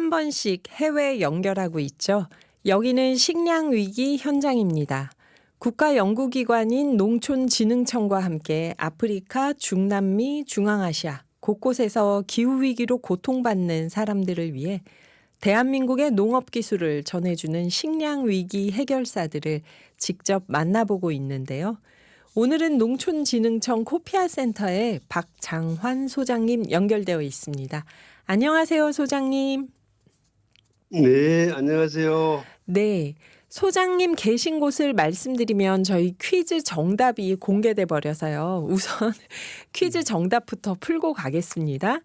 한 번씩 해외 연결하고 있죠. 여기는 식량 위기 현장입니다. 국가 연구기관인 농촌진흥청과 함께 아프리카, 중남미, 중앙아시아 곳곳에서 기후 위기로 고통받는 사람들을 위해 대한민국의 농업 기술을 전해주는 식량 위기 해결사들을 직접 만나보고 있는데요. 오늘은 농촌진흥청 코피아 센터에 박장환 소장님 연결되어 있습니다. 안녕하세요, 소장님. 네, 안녕하세요. 네. 소장님 계신 곳을 말씀드리면 저희 퀴즈 정답이 공개돼 버려서요. 우선 퀴즈 정답부터 풀고 가겠습니다.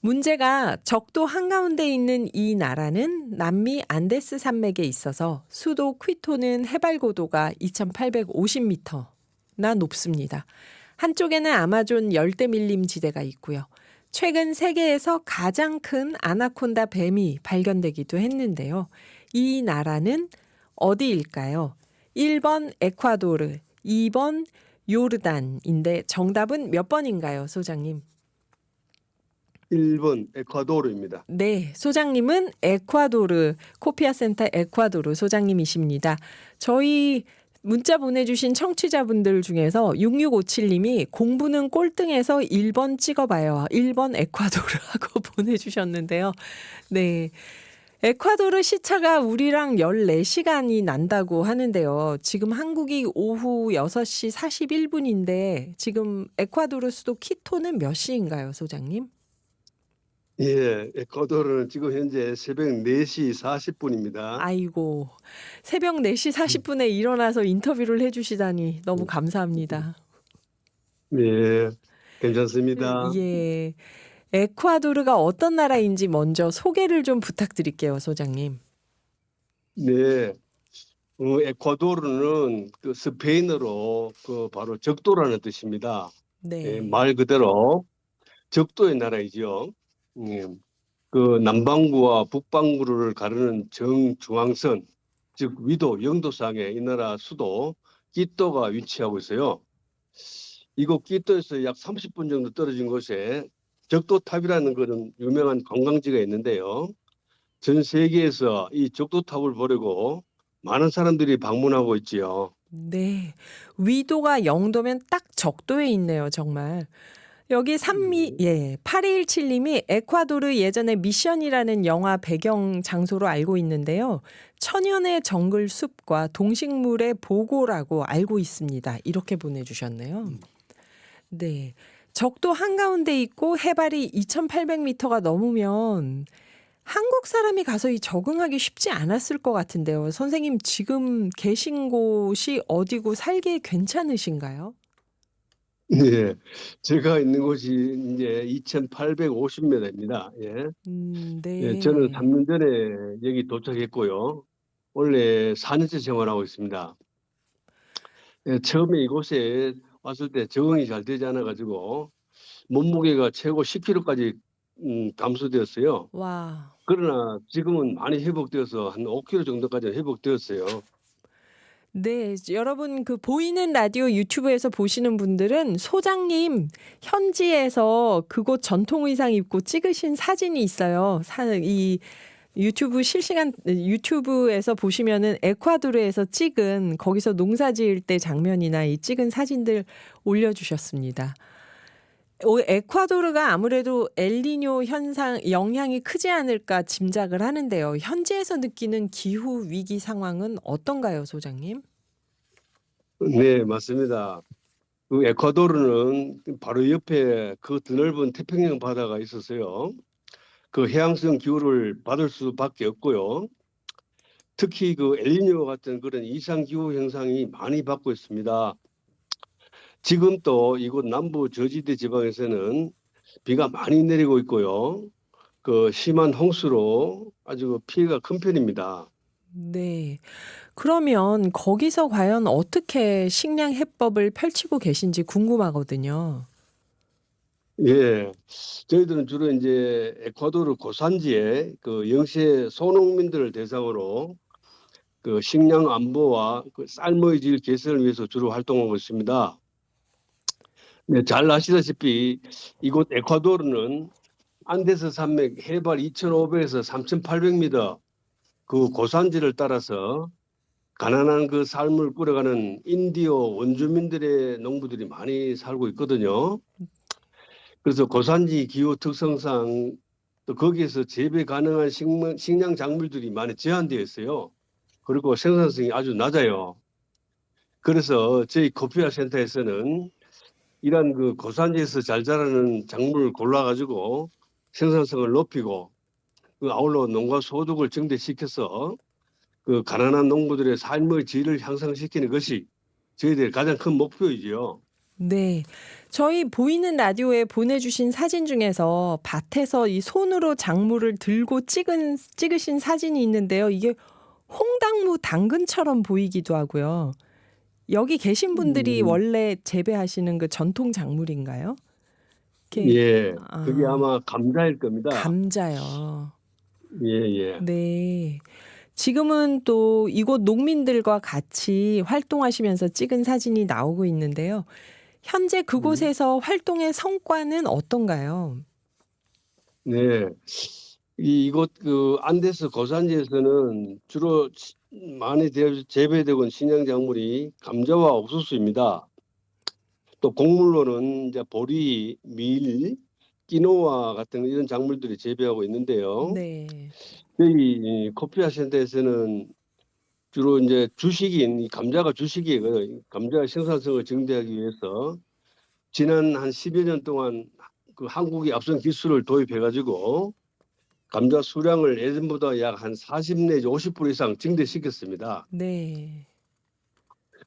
문제가 적도 한가운데 있는 이 나라는 남미 안데스 산맥에 있어서 수도 퀴토는 해발 고도가 2850m나 높습니다. 한쪽에는 아마존 열대 밀림 지대가 있고요. 최근 세계에서 가장 큰 아나콘다 뱀이 발견되기도 했는데요. 이 나라는 어디일까요? 1번 에콰도르, 2번 요르단인데 정답은 몇 번인가요, 소장님? 1번 에콰도르입니다. 네, 소장님은 에콰도르 코피아 센터 에콰도르 소장님이십니다. 저희 문자 보내주신 청취자분들 중에서 6657님이 공부는 꼴등해서 1번 찍어봐요. 1번 에콰도르 하고 보내주셨는데요. 네. 에콰도르 시차가 우리랑 14시간이 난다고 하는데요. 지금 한국이 오후 6시 41분인데 지금 에콰도르 수도 키토는 몇 시인가요, 소장님? 예, 에콰도르는 지금 현재 새벽 4시 40분입니다. 아이고 새벽 4시 40분에 일어나서 인터뷰를 해주시다니 너무 감사합니다. 네, 괜찮습니다. 예, 에콰도르가 어떤 나라인지 먼저 소개를 좀 부탁드릴게요, 소장님. 네, 어, 에콰도르는 그 스페인어로 그 바로 적도라는 뜻입니다. 네, 예, 말 그대로 적도의 나라이죠. 예, 그 남반구와 북반구를 가르는 정중앙선, 즉 위도 영도상에 이 나라 수도 끼또가 위치하고 있어요. 이곳 끼또에서 약 30분 정도 떨어진 곳에 적도탑이라는 그런 유명한 관광지가 있는데요. 전 세계에서 이 적도탑을 보려고 많은 사람들이 방문하고 있지요. 네, 위도가 0도면 딱 적도에 있네요, 정말. 여기 산미 예 8217님이 에콰도르 예전에 미션이라는 영화 배경 장소로 알고 있는데요. 천연의 정글 숲과 동식물의 보고라고 알고 있습니다. 이렇게 보내주셨네요. 네. 적도 한가운데 있고 해발이 2,800m가 넘으면 한국 사람이 가서 이 적응하기 쉽지 않았을 것 같은데요. 선생님 지금 계신 곳이 어디고 살기 괜찮으신가요? 예, 제가 있는 곳이 이제 2,850m입니다. 예. 음, 네. 예, 저는 3년 전에 여기 도착했고요. 원래 4년째 생활하고 있습니다. 예, 처음에 이곳에 왔을 때 적응이 잘 되지 않아 가지고 몸무게가 최고 10kg까지 음, 감소되었어요. 와. 그러나 지금은 많이 회복되어서 한 5kg 정도까지 회복되었어요. 네, 여러분 그 보이는 라디오 유튜브에서 보시는 분들은 소장님 현지에서 그곳 전통 의상 입고 찍으신 사진이 있어요. 사, 이 유튜브 실시간 유튜브에서 보시면은 에콰도르에서 찍은 거기서 농사 지을 때 장면이나 이 찍은 사진들 올려 주셨습니다. 오, 에콰도르가 아무래도 엘니뇨 현상 영향이 크지 않을까 짐작을 하는데요. 현지에서 느끼는 기후 위기 상황은 어떤가요, 소장님? 네, 맞습니다. 그 에콰도르는 바로 옆에 그 드넓은 태평양 바다가 있어서요. 그 해양성 기후를 받을 수밖에 없고요. 특히 그 엘니뇨 같은 그런 이상 기후 현상이 많이 받고 있습니다. 지금 또 이곳 남부 저지대 지방에서는 비가 많이 내리고 있고요. 그 심한 홍수로 아주 피해가 큰 편입니다. 네. 그러면 거기서 과연 어떻게 식량 해법을 펼치고 계신지 궁금하거든요. 예, 저희들은 주로 이제 에콰도르 고산지에 그 영세 소농민들을 대상으로 그 식량 안보와 그 쌀의 질 개선을 위해서 주로 활동하고 있습니다. 네, 잘 아시다시피 이곳 에콰도르는 안데스 산맥 해발 2,500에서 3,800m 그 고산지를 따라서 가난한 그 삶을 꾸려가는 인디오 원주민들의 농부들이 많이 살고 있거든요. 그래서 고산지 기후 특성상 또 거기에서 재배 가능한 식물, 식량 작물들이 많이 제한되어 있어요. 그리고 생산성이 아주 낮아요. 그래서 저희 코피아 센터에서는 이러한 그 고산지에서 잘 자라는 작물을 골라가지고 생산성을 높이고 그 아울러 농가 소득을 증대시켜서 그 가난한 농부들의 삶의 질을 향상시키는 것이 저희들의 가장 큰 목표이지요. 네. 저희 보이는 라디오에 보내주신 사진 중에서 밭에서 이 손으로 작물을 들고 찍은, 찍으신 사진이 있는데요. 이게 홍당무 당근처럼 보이기도 하고요. 여기 계신 분들이 음. 원래 재배하시는 그 전통 작물인가요? 이렇게 예, 아. 그게 아마 감자일 겁니다. 감자요. 예, 예. 네. 지금은 또 이곳 농민들과 같이 활동하시면서 찍은 사진이 나오고 있는데요. 현재 그곳에서 활동의 성과는 어떤가요? 네. 이, 이곳 그 안데스 고산지에서는 주로 치- 많이 대- 재배되고 있는 신양 작물이 감자와 옥수수입니다. 또 곡물로는 이제 보리, 밀, 끼노아 같은 이런 작물들이 재배하고 있는데요. 네. 저희 이 코피아 센터에서는 주로 이제 주식인 이 감자가 주식이에요. 감자 생산성을 증대하기 위해서 지난 한 10여 년 동안 그 한국이 앞선 기술을 도입해가지고 감자 수량을 예전보다 약 한 40 내지 50% 이상 증대시켰습니다. 네.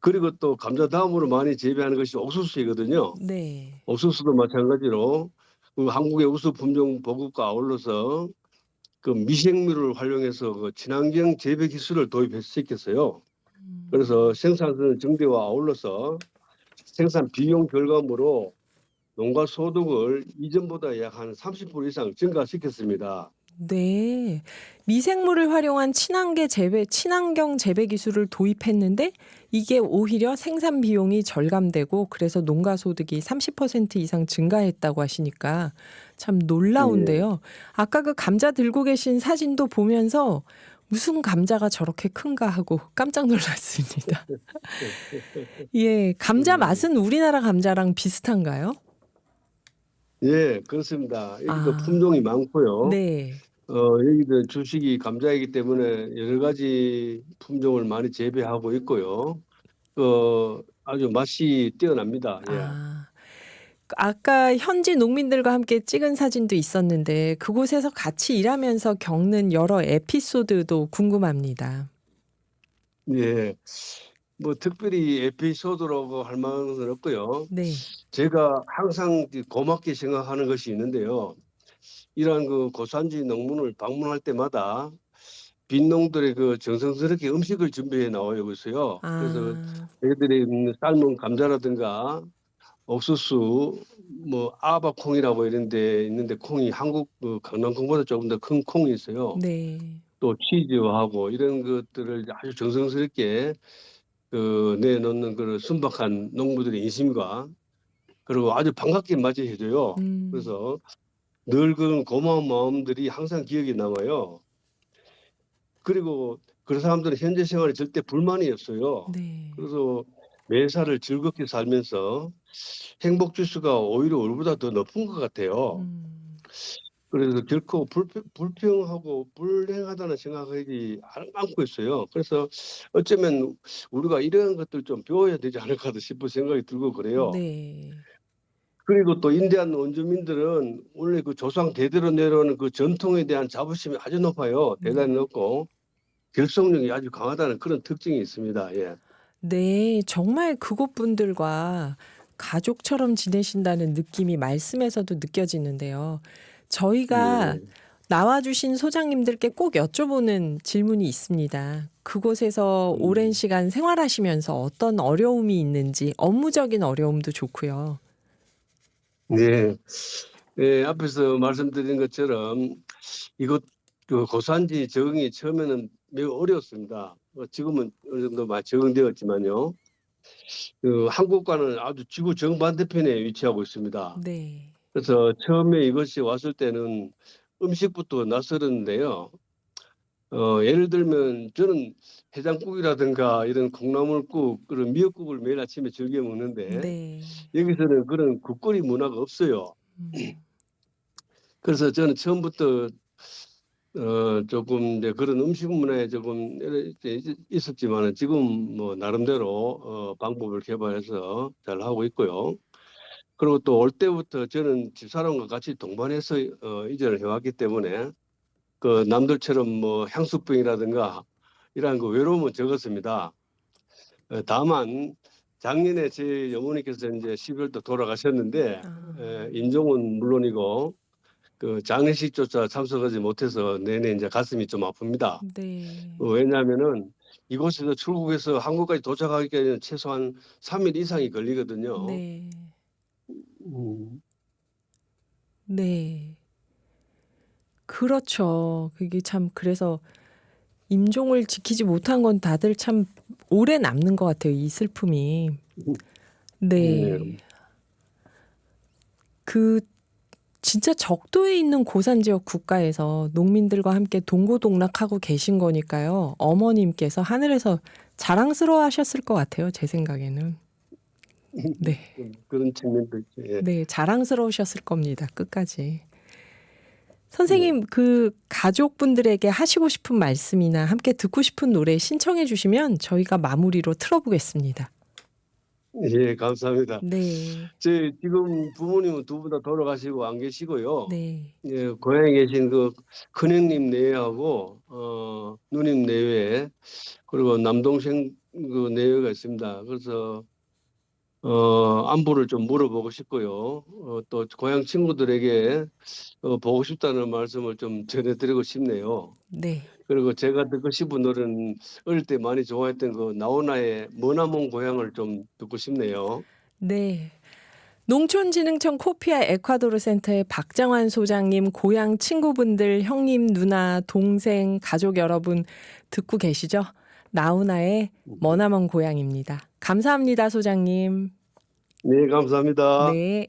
그리고 또 감자 다음으로 많이 재배하는 것이 옥수수이거든요. 네. 옥수수도 마찬가지로 그 한국의 우수 품종 보급과 아울러서 그 미생물을 활용해서 그 친환경 재배 기술을 도입시켰어요. 음, 그래서 생산성 증대와 아울러서 생산 비용 결과물로 농가 소득을 이전보다 약 한 30% 이상 증가시켰습니다. 네. 미생물을 활용한 친환경 재배, 친환경 재배 기술을 도입했는데 이게 오히려 생산 비용이 절감되고 그래서 농가 소득이 30% 이상 증가했다고 하시니까 참 놀라운데요. 아까 그 감자 들고 계신 사진도 보면서 무슨 감자가 저렇게 큰가 하고 깜짝 놀랐습니다. 예, 감자 맛은 우리나라 감자랑 비슷한가요? 예, 그렇습니다. 여기도 아. 품종이 많고요. 네. 어, 여기도 주식이 감자이기 때문에 여러 가지 품종을 많이 재배하고 있고요. 어, 아주 맛이 뛰어납니다. 예. 아, 아까 현지 농민들과 함께 찍은 사진도 있었는데 그곳에서 같이 일하면서 겪는 여러 에피소드도 궁금합니다. 예. 뭐 특별히 에피소드라고 할 만은 없고요. 네. 제가 항상 그 고맙게 생각하는 것이 있는데요. 이러한 그 고산지 농문을 방문할 때마다 빈농들의 그 정성스럽게 음식을 준비해 나와요. 그래서요. 그래서 아, 애들이 음, 삶은 감자라든가 옥수수, 뭐 아바콩이라고 이런 데 있는데 콩이 한국 그 강남콩보다 조금 더 큰 콩이 있어요. 네. 또 치즈하고 이런 것들을 아주 정성스럽게 그 내놓는 그런 순박한 농부들의 인심과 그리고 아주 반갑게 맞이해줘요. 음, 그래서 늘 그런 고마운 마음들이 항상 기억에 남아요. 그리고 그런 사람들은 현재 생활에 절대 불만이 없어요. 네. 그래서 매사를 즐겁게 살면서 행복 지수가 오히려 우리보다 더 높은 것 같아요. 음, 그래서 결코 불평, 불평하고 불행하다는 생각이 안- 않고 있어요. 그래서 어쩌면 우리가 이런 것들 좀 배워야 되지 않을까 싶은 생각이 들고 그래요. 네. 그리고 또 인디안 원주민들은 원래 그 조상 대대로 내려오는 그 전통에 대한 자부심이 아주 높아요. 대단히 높고 결속력이 아주 강하다는 그런 특징이 있습니다. 예. 네, 정말 그곳 분들과 가족처럼 지내신다는 느낌이 말씀에서도 느껴지는데요. 저희가 예. 나와주신 소장님들께 꼭 여쭤보는 질문이 있습니다. 그곳에서 음. 오랜 시간 생활하시면서 어떤 어려움이 있는지 업무적인 어려움도 좋고요. 네. 예, 앞에서 말씀드린 것처럼 이곳 그 고산지 적응이 처음에는 매우 어려웠습니다. 어, 지금은 어느 정도 많이 적응되었지만요. 그 한국과는 아주 지구 정반대편에 위치하고 있습니다. 네. 그래서 처음에 이것이 왔을 때는 음식부터 낯설었는데요. 어, 예를 들면 저는 해장국이라든가 이런 콩나물국, 그런 미역국을 매일 아침에 즐겨 먹는데 네. 여기서는 그런 국거리 문화가 없어요. 음, 그래서 저는 처음부터 어, 조금 이제 그런 음식 문화에 조금 이렇게 있었지만은 지금 뭐 나름대로 어, 방법을 개발해서 잘 하고 있고요. 그리고 또 올 때부터 저는 집사람과 같이 동반해서 어, 이전을 해왔기 때문에 그 남들처럼 뭐 향수병이라든가 이러한 그 외로움은 적었습니다. 어, 다만 작년에 제 어머니께서 이제 12월도 돌아가셨는데 아. 에, 인종은 물론이고 그 장례식조차 참석하지 못해서 내내 이제 가슴이 좀 아픕니다. 네. 어, 왜냐하면은 이곳에서 출국해서 한국까지 도착하기까지는 최소한 3일 이상이 걸리거든요. 네. 음, 네. 그렇죠. 그게 참 그래서 임종을 지키지 못한 건 다들 참 오래 남는 것 같아요. 이 슬픔이. 네. 네. 그 진짜 적도에 있는 고산 지역 국가에서 농민들과 함께 동고동락하고 계신 거니까요. 어머님께서 하늘에서 자랑스러워하셨을 것 같아요. 제 생각에는. 네. 좀 그런 측면도 있죠. 예. 네, 자랑스러우셨을 겁니다. 끝까지. 선생님, 그 가족분들에게 하시고 싶은 말씀이나 함께 듣고 싶은 노래 신청해 주시면 저희가 마무리로 틀어보겠습니다. 예, 감사합니다. 네, 제 지금 부모님은 두 분 다 돌아가시고 안 계시고요. 네, 예, 고향에 계신 그 큰형님 내외하고 어, 누님 내외 그리고 남동생 그 내외가 있습니다. 그래서 어, 안부를 좀 물어보고 싶고요. 어, 또 고향 친구들에게 어, 보고 싶다는 말씀을 좀 전해드리고 싶네요. 네. 그리고 제가 듣고 싶은 노래는 어릴 때 많이 좋아했던 그 나훈아의 머나먼 고향을 좀 듣고 싶네요. 네. 농촌진흥청 코피아 에콰도르 센터의 박정환 소장님, 고향 친구분들, 형님, 누나, 동생, 가족 여러분 듣고 계시죠? 나훈아의 머나먼 고향입니다. 감사합니다, 소장님. 네, 감사합니다. 네.